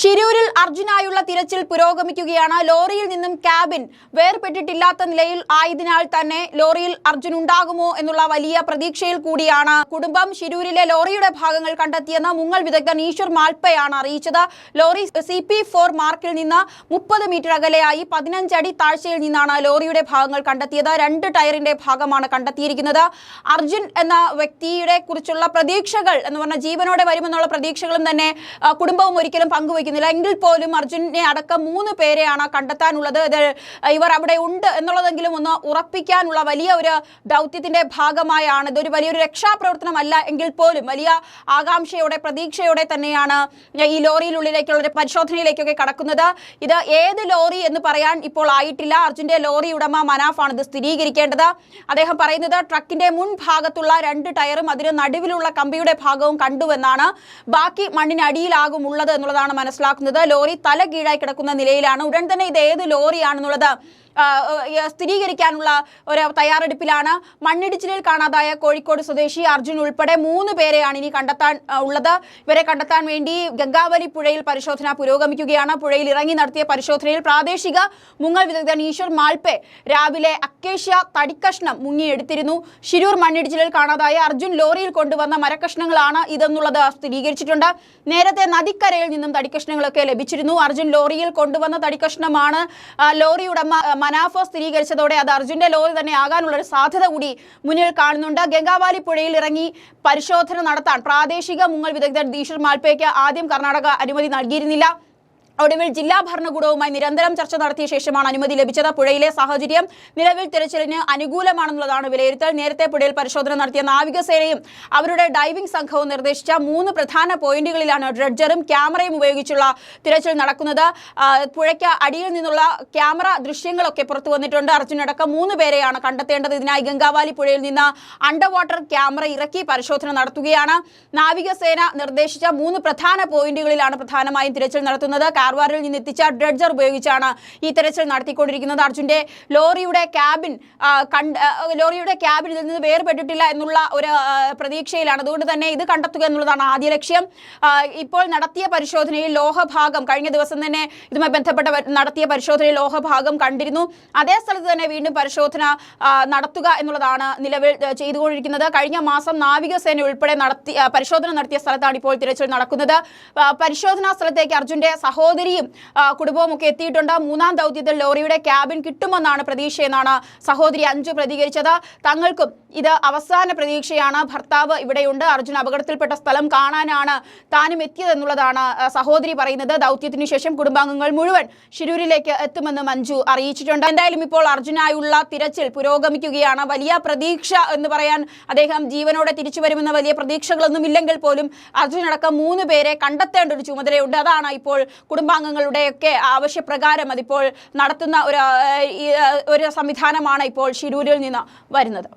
ഷിരൂരിൽ അർജുനായുള്ള തിരച്ചിൽ പുരോഗമിക്കുകയാണ്. ലോറിയിൽ നിന്നും ക്യാബിൻ വേർപെട്ടിട്ടില്ലാത്ത നിലയിൽ ആയതിനാൽ തന്നെ ലോറിയിൽ അർജുൻ ഉണ്ടാകുമോ എന്നുള്ള വലിയ പ്രതീക്ഷയിൽ കൂടിയാണ് കുടുംബം ഷിരൂരിലെ ലോറിയുടെ ഭാഗങ്ങൾ കണ്ടെത്തിയെന്ന് മുങ്ങൽ വിദഗ്ധൻ ഈശ്വർ മാൽപ്പയാണ് അറിയിച്ചത്. ലോറി സി പി ഫോർ മാർക്കിൽ നിന്ന് മുപ്പത് മീറ്റർ അകലെയായി പതിനഞ്ചടി താഴ്ചയിൽ നിന്നാണ് ലോറിയുടെ ഭാഗങ്ങൾ കണ്ടെത്തിയത്. രണ്ട് ടയറിന്റെ ഭാഗമാണ് കണ്ടെത്തിയിരിക്കുന്നത്. അർജുൻ എന്ന വ്യക്തിയുടെ കുറിച്ചുള്ള പ്രതീക്ഷകൾ എന്ന് പറഞ്ഞ ജീവനോടെ വരുമെന്നുള്ള പ്രതീക്ഷകളും തന്നെ കുടുംബവും ഒരിക്കലും പങ്കുവയ്ക്കുന്നില്ല എങ്കിൽ പോലും അർജുനെ അടക്കം മൂന്ന് പേരെയാണ് കണ്ടെത്താനുള്ളത്. ഇവർ അവിടെ ഉണ്ട് എന്നുള്ളതെങ്കിലും ഒന്ന് ഉറപ്പിക്കാനുള്ള വലിയ ഒരു ദൗത്യത്തിന്റെ ഭാഗമായാണ്. ഇതൊരു വലിയൊരു രക്ഷാപ്രവർത്തനമല്ല. എങ്കിൽ പോലും വലിയ ആകാംക്ഷയോടെ പ്രതീക്ഷയോടെ തന്നെയാണ് ഈ ലോറിയിലുള്ളിലേക്കുള്ള ഒരു പരിശോധനയിലേക്കൊക്കെ കടക്കുന്നത്. ഇത് ഏത് ലോറി എന്ന് പറയാൻ ഇപ്പോൾ ആയിട്ടില്ല. അർജുന്റെ ലോറി ഉടമ മനാഫാണ് ഇത് സ്ഥിരീകരിക്കേണ്ടത്. അദ്ദേഹം പറയുന്നത് ട്രക്കിന്റെ മുൻ ഭാഗത്തുള്ള രണ്ട് ടയറും അതിന് നടുവിലുള്ള കമ്പിയുടെ ഭാഗവും കണ്ടുവെന്നാണ്. ബാക്കി മണ്ണിനടിയിലാകും ഉള്ളത് എന്നുള്ളതാണ് മനസ്സിലാക്കുന്നത്. ലോറി തല കീഴായി കിടക്കുന്ന നിലയിലാണ്. ഉടൻ തന്നെ ഇത് ഏത് ലോറിയാണെന്നുള്ളത് സ്ഥിരീകരിക്കാനുള്ള ഒരു തയ്യാറെടുപ്പിലാണ് മണ്ണിടിച്ചിലിൽ കാണാതായ കോഴിക്കോട് സ്വദേശി അർജുൻ ഉൾപ്പെടെ മൂന്ന് പേരെയാണ് ഇനി കണ്ടെത്താൻ ഉള്ളത്. ഇവരെ കണ്ടെത്താൻ വേണ്ടി ഗംഗാവലി പുഴയിൽ പരിശോധന പുരോഗമിക്കുകയാണ്. പുഴയിൽ ഇറങ്ങി നടത്തിയ പരിശോധനയിൽ പ്രാദേശിക മുങ്ങൽ വിദഗ്ധൻ ഈശ്വർ മാൽപ്പെ രാവിലെ അക്കേഷ്യ തടിക്കഷ്ണം മുങ്ങിയെടുത്തിരുന്നു. ശിരൂർ മണ്ണിടിച്ചിലിൽ കാണാതായ അർജുൻ ലോറിയിൽ കൊണ്ടുവന്ന മരക്കഷ്ണങ്ങളാണ് ഇതെന്നുള്ളത് സ്ഥിരീകരിച്ചിട്ടുണ്ട്. നേരത്തെ നദിക്കരയിൽ നിന്നും തടിക്കഷ്ണങ്ങളൊക്കെ ലഭിച്ചിരുന്നു. അർജുൻ ലോറിയിൽ കൊണ്ടുവന്ന തടിക്കഷ്ണമാണ് ലോറി ഉടമ മനാഫ സ്ഥിരീകരിച്ചതോടെ അത് അർജുന്റെ ലോറി തന്നെ ആകാനുള്ള ഒരു സാധ്യത കൂടി മുന്നിൽ കാണുന്നുണ്ട്. ഗംഗാവാലി പുഴയിൽ ഇറങ്ങി പരിശോധന നടത്താൻ പ്രാദേശിക മുങ്ങൽ വിദഗ്ധൻ ദീഷർ മാൽപ്പയ്ക്ക് ആദ്യം കർണാടക അനുമതി നൽകിയിരുന്നില്ല. ഒടുവിൽ ജില്ലാ ഭരണകൂടവുമായി നിരന്തരം ചർച്ച നടത്തിയ ശേഷമാണ് അനുമതി ലഭിച്ചത്. പുഴയിലെ സാഹചര്യം നിലവിൽ തിരച്ചിലിന് അനുകൂലമാണെന്നുള്ളതാണ് വിലയിരുത്തൽ. നേരത്തെ പുഴയിൽ പരിശോധന നടത്തിയ നാവികസേനയും അവരുടെ ഡൈവിംഗ് സംഘവും നിർദ്ദേശിച്ച മൂന്ന് പ്രധാന പോയിന്റുകളിലാണ് ഡ്രഡ്ജറും ക്യാമറയും ഉപയോഗിച്ചുള്ള തിരച്ചിൽ നടക്കുന്നത്. പുഴയ്ക്ക് അടിയിൽ നിന്നുള്ള ക്യാമറ ദൃശ്യങ്ങളൊക്കെ പുറത്തു വന്നിട്ടുണ്ട്. അർജുനടക്കം മൂന്ന് പേരെയാണ് കണ്ടെത്തേണ്ടത്. ഇതിനായി ഗംഗാവാലി പുഴയിൽ നിന്ന് അണ്ടർ വാട്ടർ ക്യാമറ ഇറക്കി പരിശോധന നടത്തുകയാണ്. നാവികസേന നിർദ്ദേശിച്ച മൂന്ന് പ്രധാന പോയിന്റുകളിലാണ് പ്രധാനമായും തിരച്ചിൽ നടത്തുന്നത്. കാർവാറിൽ നിന്ന് എത്തിച്ച ഡ്രഡ്ജർ ഉപയോഗിച്ചാണ് ഈ തെരച്ചിൽ നടത്തിക്കൊണ്ടിരിക്കുന്നത്. അർജുന്റെ ലോറിയുടെ ക്യാബിൻ കണ്ട് ലോറിയുടെ ക്യാബിൻ ഇതിൽ നിന്ന് വേർപെട്ടിട്ടില്ല എന്നുള്ള ഒരു പ്രതീക്ഷയിലാണ്. അതുകൊണ്ട് തന്നെ ഇത് കണ്ടെത്തുക എന്നുള്ളതാണ് ആദ്യ ലക്ഷ്യം. ഇപ്പോൾ നടത്തിയ പരിശോധനയിൽ ലോഹഭാഗം കഴിഞ്ഞ ദിവസം തന്നെ ഇതുമായി ബന്ധപ്പെട്ട നടത്തിയ പരിശോധനയിൽ ലോഹഭാഗം കണ്ടിരുന്നു. അതേ സ്ഥലത്ത് തന്നെ വീണ്ടും പരിശോധന നടത്തുക എന്നുള്ളതാണ് നിലവിൽ ചെയ്തുകൊണ്ടിരിക്കുന്നത്. കഴിഞ്ഞ മാസം നാവികസേന ഉൾപ്പെടെ നടത്തി പരിശോധന നടത്തിയ സ്ഥലത്താണ് ഇപ്പോൾ തിരച്ചിൽ നടക്കുന്നത്. പരിശോധനാ സ്ഥലത്തേക്ക് അർജുന്റെ സഹോദരിയും കുടുംബവും ഒക്കെ എത്തിയിട്ടുണ്ട്. മൂന്നാം ദൗത്യത്തിൽ ലോറിയുടെ ക്യാബിൻ കിട്ടുമെന്നാണ് പ്രതീക്ഷയെന്നാണ് സഹോദരി അഞ്ചു പ്രതികരിച്ചത്. തങ്ങൾക്കും ഇത് അവസാന പ്രതീക്ഷയാണ്. ഭർത്താവ് ഇവിടെയുണ്ട്. അർജുൻ അപകടത്തിൽപ്പെട്ട സ്ഥലം കാണാനാണ് താനും എത്തിയതെന്നുള്ളതാണ് സഹോദരി പറയുന്നത്. ദൗത്യത്തിനു ശേഷം കുടുംബാംഗങ്ങൾ മുഴുവൻ ഷിരൂരിലേക്ക് എത്തുമെന്നും അഞ്ജു അറിയിച്ചിട്ടുണ്ട്. എന്തായാലും ഇപ്പോൾ അർജുനായുള്ള തിരച്ചിൽ പുരോഗമിക്കുകയാണ്. വലിയ പ്രതീക്ഷ എന്ന് പറയാൻ അദ്ദേഹം ജീവനോടെ തിരിച്ചു വരുമെന്ന വലിയ പ്രതീക്ഷകളൊന്നും ഇല്ലെങ്കിൽ പോലും അർജുനടക്കം മൂന്ന് പേരെ കണ്ടെത്തേണ്ട ഒരു ചുമതലയുണ്ട്. അതാണ് ഇപ്പോൾ കുടുംബാംഗങ്ങളുടെയൊക്കെ ആവശ്യപ്രകാരം അതിപ്പോൾ നടത്തുന്ന ഒരു ഒരു സംവിധാനമാണ് ഇപ്പോൾ ശിരൂരിൽ നിന്ന് വരുന്നത്.